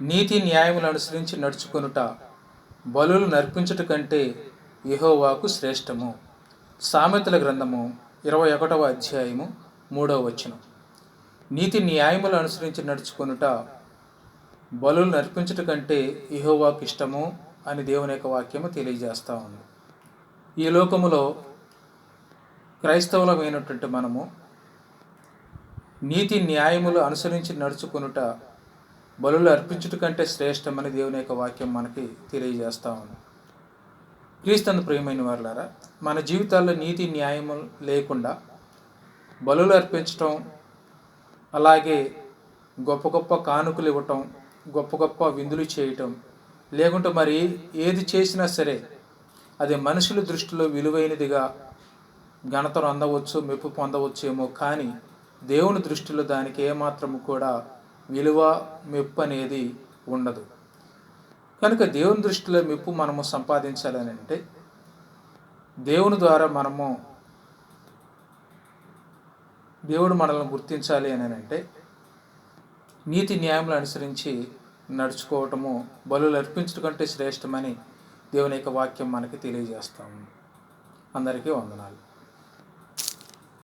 నీతి న్యాయములు అనుసరించి నడుచుకొనుట బలులు నర్పించుట కంటే యహోవాకు శ్రేష్టము. సామెతల గ్రంథము ఇరవై ఒకటవ అధ్యాయము మూడవ వచనం. నీతి న్యాయములు అనుసరించి నడుచుకొనుట బలులు నర్పించుట కంటే యెహోవాకు ఇష్టము అని దేవుని యొక్క వాక్యము తెలియజేస్తూ ఉంది. ఈ లోకములో క్రైస్తవులమైనటువంటి మనము నీతి న్యాయములు అనుసరించి నడుచుకొనుట బలులు అర్పించుట కంటే శ్రేష్టమని దేవుని యొక్క వాక్యం మనకి తెలియజేస్తా ఉంది. క్రీస్తు ప్రియమైన వారులారా మన జీవితాల్లో నీతి న్యాయము లేకుండా బలులు అర్పించటం అలాగే గొప్ప గొప్ప కానుకలు ఇవ్వటం గొప్ప గొప్ప విందులు చేయటం లేకుంటే మరి ఏది చేసినా సరే అది మనుషుల దృష్టిలో విలువైనదిగా ఘనతను అందవచ్చు మెప్పు పొందవచ్చేమో కానీ దేవుని దృష్టిలో దానికి ఏమాత్రము కూడా విలువ మెప్పు అనేది ఉండదు. కనుక దేవుని దృష్టిలో మెప్పు మనము సంపాదించాలని అంటే దేవుని ద్వారా మనము దేవుడు మనల్ని గుర్తించాలి అని అంటే నీతి న్యాయములు అనుసరించి నడుచుకోవటము బలులు అర్పించడం కంటే శ్రేష్టమని దేవుని యొక్క వాక్యం మనకి తెలియజేస్తాము. అందరికీ వందనాలు.